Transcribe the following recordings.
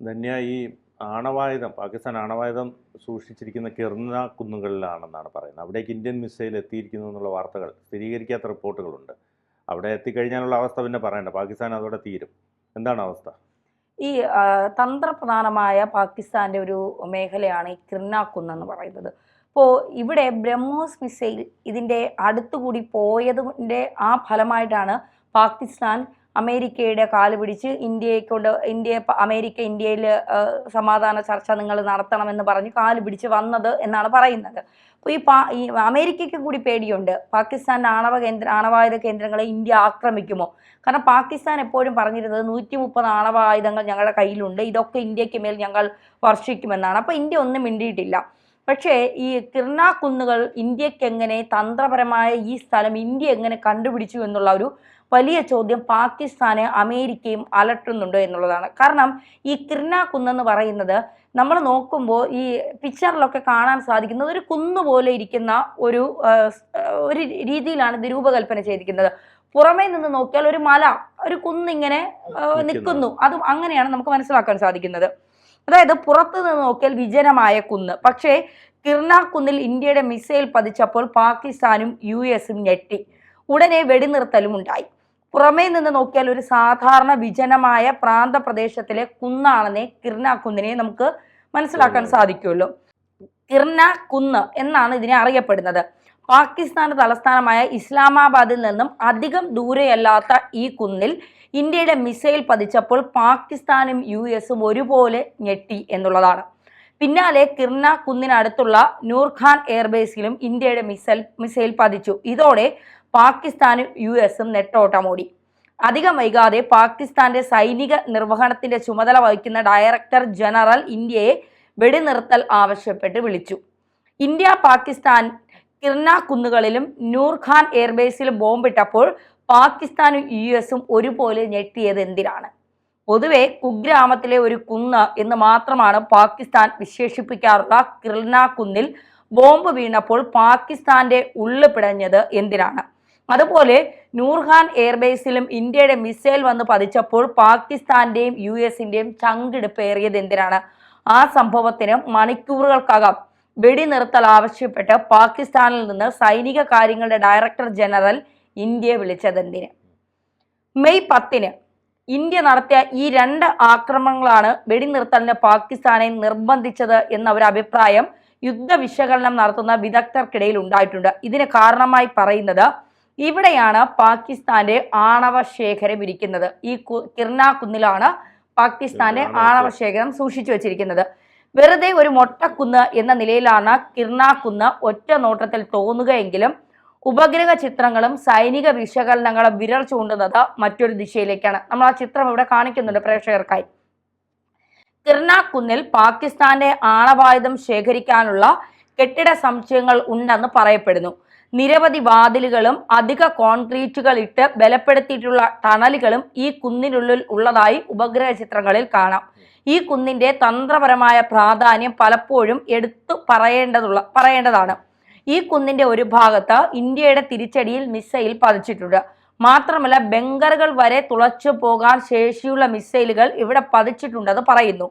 ധന്യ ഈ ആണവായുധം പാകിസ്ഥാൻ ആണവായുധം സൂക്ഷിച്ചിരിക്കുന്ന കിർന്ന കുന്നുകളിലാണെന്നാണ് പറയുന്നത്. അവിടേക്ക് ഇന്ത്യൻ മിസൈൽ എത്തിയിരിക്കുന്നു എന്നുള്ള വാർത്തകൾ സ്ഥിരീകരിക്കാത്ത റിപ്പോർട്ടുകളുണ്ട്. അവിടെ എത്തിക്കഴിഞ്ഞാലുള്ള അവസ്ഥ പിന്നെ പറയണ്ട. പാകിസ്ഥാൻ അതോടെ തീരും. എന്താണ് അവസ്ഥ? ഈ തന്ത്രപ്രധാനമായ പാകിസ്ഥാന്റെ ഒരു മേഖലയാണ് ഈ കിർനാക്കുന്ന് എന്ന് പറയുന്നത്. അപ്പോൾ ഇവിടെ ബ്രഹ്മോസ് മിസൈൽ ഇതിന്റെ അടുത്തുകൂടി പോയതിന്റെ ആ ഫലമായിട്ടാണ് പാകിസ്ഥാൻ അമേരിക്കയുടെ കാൽ പിടിച്ച് ഇന്ത്യയെ കൊണ്ട് ഇന്ത്യയെ അമേരിക്ക ഇന്ത്യയിൽ സമാധാന ചർച്ച നിങ്ങൾ നടത്തണമെന്ന് പറഞ്ഞ് കാൽ പിടിച്ച് വന്നത് എന്നാണ് പറയുന്നത്. അപ്പോൾ ഈ പാ ഈ അമേരിക്കയ്ക്ക് കൂടി പേടിയുണ്ട്. പാകിസ്ഥാന്റെ ആണവ കേന്ദ്ര ആണവായുധ കേന്ദ്രങ്ങളെ ഇന്ത്യ ആക്രമിക്കുമോ? കാരണം പാകിസ്ഥാൻ എപ്പോഴും പറഞ്ഞിരുന്നത് നൂറ്റി മുപ്പത് ആണവായുധങ്ങൾ ഞങ്ങളുടെ കയ്യിലുണ്ട്. ഇതൊക്കെ ഇന്ത്യയ്ക്ക് മേൽ ഞങ്ങൾ വർഷിക്കുമെന്നാണ്. അപ്പോൾ ഇന്ത്യ ഒന്നും മിണ്ടിയിട്ടില്ല. പക്ഷേ ഈ കിർണ കുന്നുകൾ ഇന്ത്യക്കെങ്ങനെ തന്ത്രപരമായ ഈ സ്ഥലം ഇന്ത്യ എങ്ങനെ കണ്ടുപിടിച്ചു എന്നുള്ള ഒരു വലിയ ചോദ്യം പാകിസ്ഥാനെ അമേരിക്കയും അലട്ടുന്നുണ്ട് എന്നുള്ളതാണ്. കാരണം ഈ കിർണ കുന്നെന്ന് പറയുന്നത് നമ്മൾ നോക്കുമ്പോൾ ഈ പിക്ചറിലൊക്കെ കാണാൻ സാധിക്കുന്നത് ഒരു കുന്ന് പോലെ ഇരിക്കുന്ന ഒരു ഒരു രീതിയിലാണ് ഇത് രൂപകൽപ്പന ചെയ്തിരിക്കുന്നത്. പുറമേ നിന്ന് നോക്കിയാൽ ഒരു മല ഒരു കുന്നിങ്ങനെ നിൽക്കുന്നു. അതും അങ്ങനെയാണ് നമുക്ക് മനസ്സിലാക്കാൻ സാധിക്കുന്നത്. അതായത് പുറത്ത് നിന്ന് നോക്കിയാൽ വിജനമായ കുന്ന്. പക്ഷേ കിർണ കുന്നിൽ ഇന്ത്യയുടെ മിസൈൽ പതിച്ചപ്പോൾ പാകിസ്ഥാനും യു എസും ഞെട്ടി. ഉടനെ വെടിനിർത്തലും ഉണ്ടായി. പുറമേ നിന്ന് നോക്കിയാൽ ഒരു സാധാരണ വിജനമായ പ്രാന്തപ്രദേശത്തിലെ കുന്നാണെന്നേ കിർണ കുന്നിനെ നമുക്ക് മനസ്സിലാക്കാൻ സാധിക്കുമല്ലോ കിർണ കുന്ന് എന്നാണ് ഇതിനെ അറിയപ്പെടുന്നത്. പാകിസ്ഥാന്റെ തലസ്ഥാനമായ ഇസ്ലാമാബാദിൽ നിന്നും അധികം ദൂരെയല്ലാത്ത ഈ കുന്നിൽ ഇന്ത്യയുടെ മിസൈൽ പതിച്ചപ്പോൾ പാകിസ്ഥാനും യു എസും ഒരുപോലെ ഞെട്ടി എന്നുള്ളതാണ്. പിന്നാലെ കിർണ കുന്നിനടുത്തുള്ള നൂർഖാൻ എയർബേസിലും ഇന്ത്യയുടെ മിസൈൽ മിസൈൽ പതിച്ചു. ഇതോടെ പാകിസ്ഥാനും യു എസും നെട്ടോട്ടമോടി അധികം വൈകാതെ പാകിസ്ഥാന്റെ സൈനിക നിർവഹണത്തിന്റെ ചുമതല വഹിക്കുന്ന ഡയറക്ടർ ജനറൽ ഇന്ത്യയെ വെടിനിർത്തൽ ആവശ്യപ്പെട്ട് വിളിച്ചു. ഇന്ത്യ പാകിസ്ഥാൻ കിർണ കുന്നുകളിലും നൂർഖാൻ എയർബേസിലും ബോംബിട്ടപ്പോൾ പാകിസ്ഥാനും യു എസും ഒരുപോലെ ഞെട്ടിയത് എന്തിനാണ്? പൊതുവെ കുഗ്രാമത്തിലെ ഒരു കുന്ന് എന്ന് മാത്രമാണ് പാകിസ്ഥാൻ വിശേഷിപ്പിക്കാറുള്ള കിർണ കുന്നിൽ ബോംബ് വീണപ്പോൾ പാകിസ്ഥാന്റെ ഉള്ളു പിടഞ്ഞത് എന്തിനാണ്? അതുപോലെ നൂർഖാൻ എയർബേസിലും ഇന്ത്യയുടെ മിസൈൽ വന്ന് പതിച്ചപ്പോൾ പാകിസ്ഥാന്റെയും യു എസിന്റെയും ചങ്കിടിപ്പേറിയത് എന്തിനാണ്? ആ സംഭവത്തിന് മണിക്കൂറുകൾക്കകം വെടി നിർത്തൽ ആവശ്യപ്പെട്ട് പാകിസ്ഥാനിൽ നിന്ന് സൈനിക കാര്യങ്ങളുടെ ഡയറക്ടർ ജനറൽ ഇന്ത്യയെ വിളിച്ചതെന്തിന് മെയ് പത്തിന് ഇന്ത്യ നടത്തിയ ഈ രണ്ട് ആക്രമണങ്ങളാണ് വെടിനിർത്തലിന് പാകിസ്ഥാനെ നിർബന്ധിച്ചത് എന്ന ഒരു അഭിപ്രായം യുദ്ധ വിശകലനം നടത്തുന്ന വിദഗ്ധർക്കിടയിൽ ഉണ്ടായിട്ടുണ്ട്. ഇതിന് കാരണമായി പറയുന്നത് ഇവിടെയാണ് പാകിസ്ഥാന്റെ ആണവ ശേഖരം ഇരിക്കുന്നത്. ഈ കിർണ കുന്നിലാണ് പാകിസ്ഥാന്റെ ആണവ ശേഖരം സൂക്ഷിച്ചു വെച്ചിരിക്കുന്നത്. വെറുതെ ഒരു മൊട്ടക്കുന്ന് എന്ന നിലയിലാണ് കിർണ കുന്ന് ഒറ്റ നോട്ടത്തിൽ തോന്നുകയെങ്കിലും ഉപഗ്രഹ ചിത്രങ്ങളും സൈനിക വിശകലനങ്ങളും വിരൽ ചൂണ്ടുന്നത് മറ്റൊരു ദിശയിലേക്കാണ്. നമ്മൾ ആ ചിത്രം ഇവിടെ കാണിക്കുന്നുണ്ട് പ്രേക്ഷകർക്കായി. കിർണ കുന്നിൽ പാകിസ്ഥാന്റെ ആണവായുധം ശേഖരിക്കാനുള്ള കെട്ടിട സംശയങ്ങൾ ഉണ്ടെന്ന് പറയപ്പെടുന്നു. നിരവധി വാതിലുകളും അധിക കോൺക്രീറ്റുകൾ ഇട്ട് ബലപ്പെടുത്തിയിട്ടുള്ള ടണലുകളും ഈ കുന്നിനുള്ളിൽ ഉള്ളതായി ഉപഗ്രഹ ചിത്രങ്ങളിൽ കാണാം. ഈ കുന്നിന്റെ തന്ത്രപരമായ പ്രാധാന്യം പലപ്പോഴും എടുത്തു പറയേണ്ടതുള്ള പറയേണ്ടതാണ്. ഈ കുന്നിന്റെ ഒരു ഭാഗത്ത് ഇന്ത്യയുടെ തിരിച്ചടിയിൽ മിസൈൽ പതിച്ചിട്ടുണ്ട്. മാത്രമല്ല ബംഗറുകൾ വരെ തുളച്ചു പോകാൻ ശേഷിയുള്ള മിസൈലുകൾ ഇവിടെ പതിച്ചിട്ടുണ്ടെന്ന് പറയുന്നു.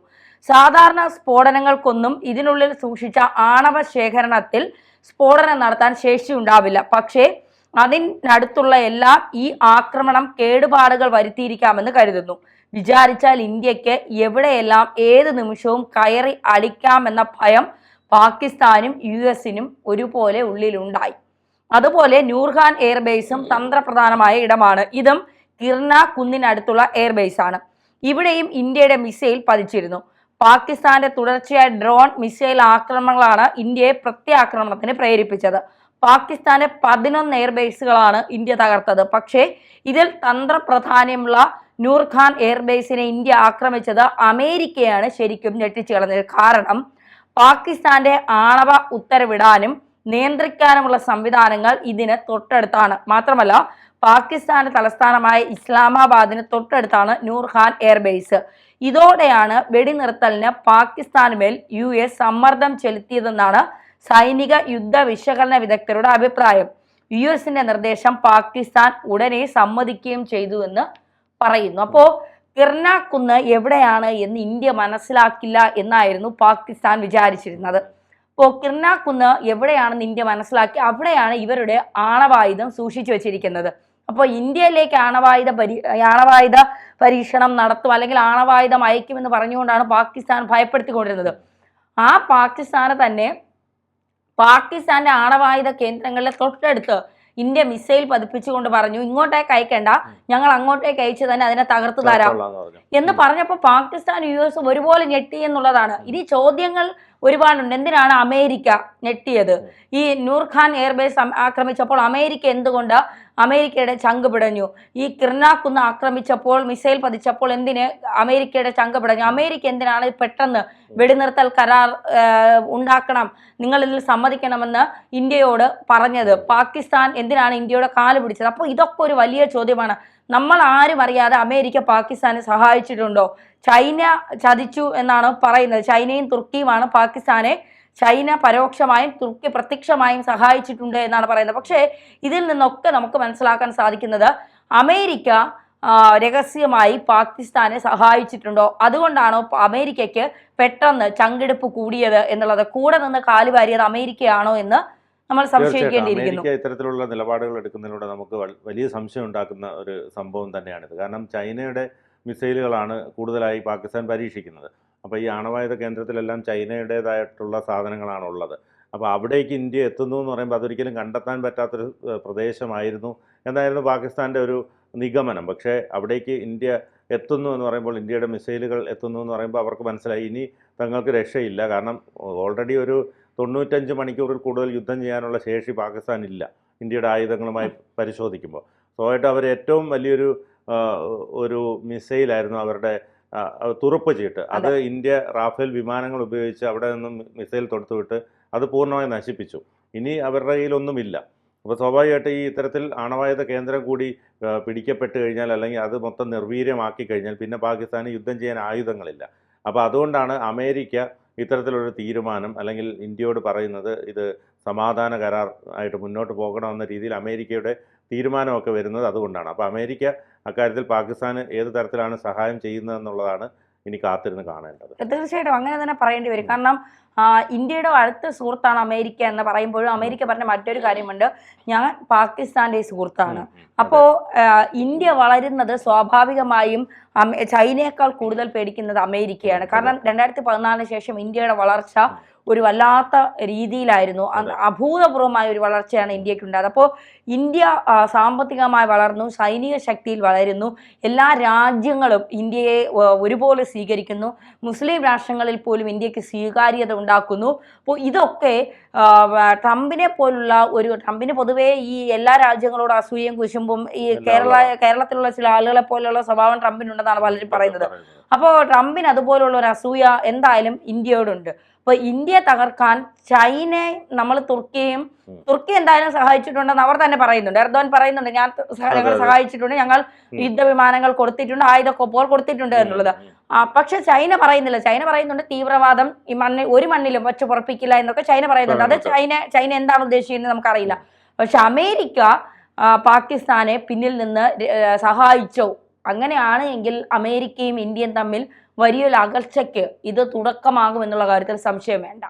സാധാരണ സ്ഫോടനങ്ങൾക്കൊന്നും ഇതിനുള്ളിൽ സൂക്ഷിച്ച ആണവ ശേഖരണത്തിൽ സ്ഫോടനം നടത്താൻ ശേഷിയുണ്ടാവില്ല പക്ഷേ അതിനടുത്തുള്ള എല്ലാം ഈ ആക്രമണം കേടുപാടുകൾ വരുത്തിയിരിക്കാമെന്ന് കരുതുന്നു. വിചാരിച്ചാൽ ഇന്ത്യയ്ക്ക് എവിടെയെല്ലാം ഏത് നിമിഷവും കയറി അടിക്കാമെന്ന ഭയം പാകിസ്ഥാനും യു എസിനും ഒരുപോലെ ഉള്ളിലുണ്ടായി. അതുപോലെ നൂർഖാൻ എയർബേസും തന്ത്രപ്രധാനമായ ഇടമാണ്. ഇതും കിർണ കുന്നിനടുത്തുള്ള എയർബേസ് ആണ് ഇവിടെയും ഇന്ത്യയുടെ മിസൈൽ പതിച്ചിരുന്നു. പാകിസ്ഥാന്റെ തുടർച്ചയായ ഡ്രോൺ മിസൈൽ ആക്രമണങ്ങളാണ് ഇന്ത്യയെ പ്രത്യാക്രമണത്തിന് പ്രേരിപ്പിച്ചത്. പാകിസ്ഥാന്റെ പതിനൊന്ന് എയർബേസുകളാണ് ഇന്ത്യ തകർത്തത്. പക്ഷേ ഇതിൽ തന്ത്രപ്രധാന്യമുള്ള നൂർഖാൻ എയർബേസിനെ ഇന്ത്യ ആക്രമിച്ചത് അമേരിക്കയാണ് ശരിക്കും ഞെട്ടിച്ചു കളഞ്ഞത്. കാരണം പാകിസ്ഥാന്റെ ആണവ ഉത്തരവിടാനും നിയന്ത്രിക്കാനുമുള്ള സംവിധാനങ്ങൾ ഇതിന് തൊട്ടടുത്താണ്. മാത്രമല്ല പാകിസ്ഥാന്റെ തലസ്ഥാനമായ ഇസ്ലാമാബാദിന് തൊട്ടടുത്താണ് നൂർഖാൻ എയർബേസ് ഇതോടെയാണ് വെടിനിർത്തലിന് പാകിസ്ഥാൻ മേൽ യു എസ് സമ്മർദ്ദം ചെലുത്തിയതെന്നാണ് സൈനിക യുദ്ധ വിശകലന വിദഗ്ധരുടെ അഭിപ്രായം. യു എസിന്റെ നിർദ്ദേശം പാകിസ്ഥാൻ ഉടനെ സമ്മതിക്കുകയും ചെയ്തു എന്ന് പറയുന്നു. അപ്പോ കിർണാക്കുന്ന് എവിടെയാണ് എന്ന് ഇന്ത്യ മനസ്സിലാക്കില്ല എന്നായിരുന്നു പാകിസ്ഥാൻ വിചാരിച്ചിരുന്നത്. അപ്പോൾ കിർണാക്കുന്ന് എവിടെയാണെന്ന് ഇന്ത്യ മനസ്സിലാക്കി അവിടെയാണ് ഇവരുടെ ആണവായുധം സൂക്ഷിച്ചു വെച്ചിരിക്കുന്നത്. അപ്പോൾ ഇന്ത്യയിലേക്ക് ആണവായുധ പരി ആണവായുധ പരീക്ഷണം നടത്തും അല്ലെങ്കിൽ ആണവായുധം അയക്കുമെന്ന് പറഞ്ഞുകൊണ്ടാണ് പാകിസ്ഥാൻ ഭയപ്പെടുത്തിക്കൊണ്ടിരുന്നത്. ആ പാകിസ്ഥാനെ തന്നെ പാകിസ്ഥാന്റെ ആണവായുധ കേന്ദ്രങ്ങളിലെ തൊട്ടടുത്ത് ഇന്ത്യ മിസൈൽ പതിപ്പിച്ചുകൊണ്ട് പറഞ്ഞു ഇങ്ങോട്ടേക്ക് അയക്കേണ്ട ഞങ്ങൾ അങ്ങോട്ടേക്ക് അയച്ചു തന്നെ അതിനെ തകർത്തു തരാം എന്ന് പറഞ്ഞപ്പോൾ പാകിസ്ഥാൻ യു എസ് ഒരുപോലെ ഞെട്ടി എന്നുള്ളതാണ്. ഇനി ചോദ്യങ്ങൾ ഒരുപാടുണ്ട്. എന്തിനാണ് അമേരിക്ക ഞെട്ടിയത്? ഈ നൂർഖാൻ എയർബേസ് ആക്രമിച്ചപ്പോൾ അമേരിക്ക എന്തുകൊണ്ട് അമേരിക്കയുടെ ചങ്ക് പിടഞ്ഞു? ഈ കിർണാക്കുന്ന് ആക്രമിച്ചപ്പോൾ മിസൈൽ പതിച്ചപ്പോൾ എന്തിന് അമേരിക്കയുടെ ചങ്ക് പിടഞ്ഞു? അമേരിക്ക എന്തിനാണ് പെട്ടെന്ന് വെടിനിർത്തൽ കരാർ ഉണ്ടാക്കണം? നിങ്ങൾ ഇതിൽ സമ്മതിക്കണമെന്ന് ഇന്ത്യയോട് പറഞ്ഞത്. പാകിസ്ഥാൻ എന്തിനാണ് ഇന്ത്യയുടെ കാൽ പിടിച്ചത്? അപ്പോൾ ഇതൊക്കെ ഒരു വലിയ ചോദ്യമാണ്. നമ്മൾ ആരും അറിയാതെ അമേരിക്ക പാകിസ്ഥാനെ സഹായിച്ചിട്ടുണ്ടോ? ചൈന ചതിച്ചു എന്നാണ് പറയുന്നത്. ചൈനയും തുർക്കിയുമാണ് പാകിസ്ഥാനെ ചൈന പരോക്ഷമായും തുർക്കി പ്രത്യക്ഷമായും സഹായിച്ചിട്ടുണ്ട് എന്നാണ് പറയുന്നത്. പക്ഷേ ഇതിൽ നിന്നൊക്കെ നമുക്ക് മനസ്സിലാക്കാൻ സാധിക്കുന്നത് അമേരിക്ക രഹസ്യമായി പാകിസ്ഥാനെ സഹായിച്ചിട്ടുണ്ടോ? അതുകൊണ്ടാണോ അമേരിക്കയ്ക്ക് പെട്ടെന്ന് ചങ്കെടുപ്പ് കൂടിയത് എന്നുള്ളത്? കൂടെ നിന്ന് കാലുവാരിയത് അമേരിക്കയാണോ എന്ന് നമ്മൾ സംശയിക്കേണ്ടിയിരിക്കുന്നു. ഇത്തരത്തിലുള്ള നിലപാടുകൾ എടുക്കുന്നതിലൂടെ നമുക്ക് വലിയ സംശയം ഉണ്ടാക്കുന്ന ഒരു സംഭവം തന്നെയാണിത്. കാരണം ചൈനയുടെ മിസൈലുകളാണ് കൂടുതലായി പാകിസ്ഥാൻ പരീക്ഷിക്കുന്നത്. അപ്പോൾ ഈ ആണവായുധ കേന്ദ്രത്തിലെല്ലാം ചൈനയുടേതായിട്ടുള്ള സാധനങ്ങളാണ് ഉള്ളത്. അപ്പോൾ അവിടേക്ക് ഇന്ത്യ എത്തുന്നു എന്ന് പറയുമ്പോൾ അതൊരിക്കലും കണ്ടെത്താൻ പറ്റാത്തൊരു പ്രദേശമായിരുന്നു എന്നായിരുന്നു പാകിസ്ഥാന്റെ ഒരു നിഗമനം. പക്ഷേ അവിടേക്ക് ഇന്ത്യ എത്തുന്നു എന്ന് പറയുമ്പോൾ ഇന്ത്യയുടെ മിസൈലുകൾ എത്തുന്നു എന്ന് പറയുമ്പോൾ അവർക്ക് മനസ്സിലായി ഇനി തങ്ങൾക്ക് രക്ഷയില്ല. കാരണം ഓൾറെഡി ഒരു തൊണ്ണൂറ്റഞ്ച് മണിക്കൂറിൽ കൂടുതൽ യുദ്ധം ചെയ്യാനുള്ള ശേഷി പാകിസ്ഥാനില്ല. ഇന്ത്യയുടെ ആയുധങ്ങളുമായി പരിശോധിക്കുമ്പോൾ. സ്വാഭാവികമായിട്ട് അവർ ഏറ്റവും വലിയൊരു ഒരു മിസൈലായിരുന്നു അവരുടെ തുറപ്പ് ചീട്ട്. അത്. ഇന്ത്യ റാഫേൽ വിമാനങ്ങൾ ഉപയോഗിച്ച് അവിടെ നിന്നും മിസൈൽ തൊടുത്തുവിട്ട് അത് പൂർണമായി നശിപ്പിച്ചു. ഇനി അവരുടെ കയ്യിലൊന്നുമില്ല. അപ്പോൾ സ്വാഭാവികമായിട്ട് ഈ ഇത്തരത്തിൽ ആണവായുധ കേന്ദ്രം കൂടി പിടിക്കപ്പെട്ട് കഴിഞ്ഞാൽ അല്ലെങ്കിൽ അത് മൊത്തം നിർവീര്യമാക്കി കഴിഞ്ഞാൽ പിന്നെ പാകിസ്ഥാന് യുദ്ധം ചെയ്യാൻ ആയുധങ്ങളില്ല. അപ്പോൾ അതുകൊണ്ടാണ് അമേരിക്ക ഇത്തരത്തിലൊരു തീരുമാനം അല്ലെങ്കിൽ ഇന്ത്യയോട് പറയുന്നത് ഇത് സമാധാന കരാർ ആയിട്ട് മുന്നോട്ട് പോകണമെന്ന രീതിയിൽ അമേരിക്കയുടെ തീരുമാനമൊക്കെ വരുന്നത് അതുകൊണ്ടാണ്. അപ്പോൾ അമേരിക്ക അക്കാര്യത്തിൽ പാകിസ്ഥാന് ഏത് തരത്തിലാണ് സഹായം ചെയ്യുന്നതെന്നുള്ളതാണ് ഇനി കാത്തിരുന്ന് കാണേണ്ടത്. തീർച്ചയായിട്ടും അങ്ങനെ തന്നെ പറയേണ്ടി വരും. കാരണം ഇന്ത്യയുടെ അടുത്ത സുഹൃത്താണ് അമേരിക്ക എന്ന് പറയുമ്പോഴും അമേരിക്ക പറഞ്ഞ മറ്റൊരു കാര്യമുണ്ട്. ഞാൻ പാകിസ്ഥാന്റെ സുഹൃത്താണ്. അപ്പോൾ ഇന്ത്യ വളരുന്നത് സ്വാഭാവികമായും ചൈനയേക്കാൾ കൂടുതൽ പേടിക്കുന്നത് അമേരിക്കയാണ്. കാരണം രണ്ടായിരത്തി പതിനാലിന് ശേഷം ഇന്ത്യയുടെ വളർച്ച ഒരു വല്ലാത്ത രീതിയിലായിരുന്നു. അഭൂതപൂർവമായ ഒരു വളർച്ചയാണ് ഇന്ത്യയ്ക്ക് ഉണ്ടായത് അപ്പോൾ ഇന്ത്യ സാമ്പത്തികമായി വളർന്നു സൈനിക ശക്തിയിൽ വളരുന്നു. എല്ലാ രാജ്യങ്ങളും ഇന്ത്യയെ ഒരുപോലെ സ്വീകരിക്കുന്നു. മുസ്ലിം രാഷ്ട്രങ്ങളിൽ പോലും ഇന്ത്യയ്ക്ക് സ്വീകാര്യത ഉണ്ടാക്കുന്നു. അപ്പോൾ ഇതൊക്കെ ട്രംപിനെ പോലുള്ള ഒരു ട്രംപിന് പൊതുവേ ഈ എല്ലാ രാജ്യങ്ങളോട് അസൂയയും കുശുമ്പും ഈ കേരള കേരളത്തിലുള്ള ചില ആളുകളെ പോലെയുള്ള സ്വഭാവം ട്രംപിനുണ്ടെന്നാണ് പലരും പറയുന്നത്. അപ്പോൾ ട്രംപിന് അതുപോലുള്ള ഒരു അസൂയ എന്തായാലും ഇന്ത്യയോടുണ്ട്. അപ്പോൾ ഇന്ത്യ തകർക്കാൻ ചൈനയെ നമ്മൾ തുർക്കിയും തുർക്കി എന്തായാലും സഹായിച്ചിട്ടുണ്ടെന്ന് അവർ തന്നെ പറയുന്നുണ്ട്. എർദോൻ പറയുന്നുണ്ട് ഞാൻ ഞങ്ങൾ സഹായിച്ചിട്ടുണ്ട്. ഞങ്ങൾ യുദ്ധ യുദ്ധവിമാനങ്ങൾ കൊടുത്തിട്ടുണ്ട്. ആയുധ കൊപ്പോൾ കൊടുത്തിട്ടുണ്ട് എന്നുള്ളത്. പക്ഷെ ചൈന പറയുന്നില്ല. ചൈന പറയുന്നുണ്ട് തീവ്രവാദം ഈ മണ്ണിൽ ഒരു മണ്ണിലും വച്ച് പുറപ്പിക്കില്ല എന്നൊക്കെ ചൈന പറയുന്നുണ്ട്. അത് ചൈന ചൈന എന്താണ് ഉദ്ദേശിക്കുന്നത് നമുക്കറിയില്ല. പക്ഷെ അമേരിക്ക പാകിസ്ഥാനെ പിന്നിൽ നിന്ന് സഹായിച്ചോ. അങ്ങനെയാണ് എങ്കിൽ അമേരിക്കയും ഇന്ത്യയും തമ്മിൽ വലിയൊരു അകർച്ചയ്ക്ക് ഇത് തുടക്കമാകുമെന്നുള്ള കാര്യത്തിൽ സംശയം വേണ്ട.